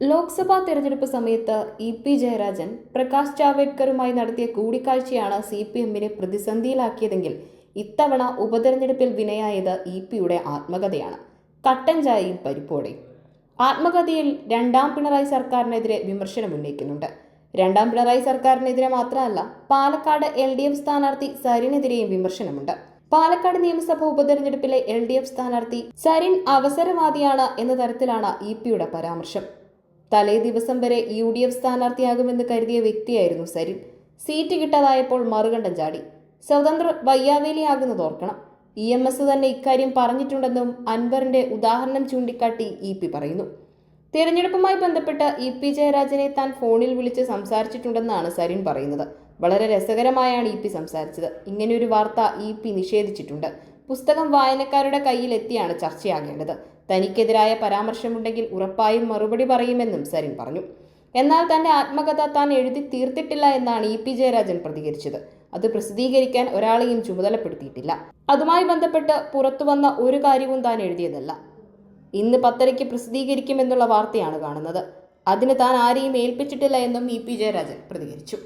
ലോക്സഭാ തെരഞ്ഞെടുപ്പ് സമയത്ത് E P Jayarajan Prakash ജാവേദ്കറുമായി നടത്തിയ കൂടിക്കാഴ്ചയാണ് സി പി എമ്മിനെ പ്രതിസന്ധിയിലാക്കിയതെങ്കിൽ ഇത്തവണ ഉപതെരഞ്ഞെടുപ്പിൽ വിനയായത് ഇ പിയുടെ ആത്മകഥയാണ്. കട്ടൻ ചായയും പരിപ്പോടെയും ആത്മകഥയിൽ രണ്ടാം പിണറായി സർക്കാരിനെതിരെ വിമർശനം ഉന്നയിക്കുന്നുണ്ട്. രണ്ടാം പിണറായി സർക്കാരിനെതിരെ മാത്രമല്ല പാലക്കാട് എൽ ഡി എഫ് സ്ഥാനാർത്ഥി സരിനെതിരെയും വിമർശനമുണ്ട്. പാലക്കാട് നിയമസഭ ഉപതെരഞ്ഞെടുപ്പിലെ എൽ ഡി എഫ് സ്ഥാനാർത്ഥി സരിൻ അവസരവാദിയാണ് എന്ന തരത്തിലാണ് ഇ പിയുടെ പരാമർശം. തലേ ദിവസം വരെ യു ഡി എഫ് സ്ഥാനാർത്ഥിയാകുമെന്ന് കരുതിയ വ്യക്തിയായിരുന്നു സരിൻ. സീറ്റ് കിട്ടാതായപ്പോൾ മറുകണ്ഠം ചാടി. സ്വതന്ത്ര വയ്യാവേലിയാകുന്നത് ഓർക്കണം. ഇ എം എസ് തന്നെ ഇക്കാര്യം പറഞ്ഞിട്ടുണ്ടെന്നും അൻവറിന്റെ ഉദാഹരണം ചൂണ്ടിക്കാട്ടി ഇ പി പറയുന്നു. തിരഞ്ഞെടുപ്പുമായി ബന്ധപ്പെട്ട് ഇ പി ജയരാജനെ താൻ ഫോണിൽ വിളിച്ച് സംസാരിച്ചിട്ടുണ്ടെന്നാണ് സരിൻ പറയുന്നത്. വളരെ രസകരമായാണ് ഇ പി സംസാരിച്ചത്. ഇങ്ങനെയൊരു വാർത്ത ഇ പി നിഷേധിച്ചിട്ടുണ്ട്. പുസ്തകം വായനക്കാരുടെ കയ്യിലെത്തിയാണ് ചർച്ചയാകേണ്ടത്. തനിക്കെതിരായ പരാമർശമുണ്ടെങ്കിൽ ഉറപ്പായും മറുപടി പറയുമെന്നും സരിൻ പറഞ്ഞു. എന്നാൽ തന്റെ ആത്മകഥ താൻ എഴുതി തീർത്തിട്ടില്ല എന്നാണ് ഇ പി ജയരാജൻ പ്രതികരിച്ചത്. അത് പ്രസിദ്ധീകരിക്കാൻ ഒരാളെയും ചുമതലപ്പെടുത്തിയിട്ടില്ല. അതുമായി ബന്ധപ്പെട്ട് പുറത്തുവന്ന ഒരു കാര്യവും താൻ എഴുതിയതല്ല. ഇന്ന് പത്തരയ്ക്ക് പ്രസിദ്ധീകരിക്കുമെന്നുള്ള വാർത്തയാണ് കാണുന്നത്. അതിന് താൻ ആരെയും ഏൽപ്പിച്ചിട്ടില്ല എന്നും ഇ പി ജയരാജൻ പ്രതികരിച്ചു.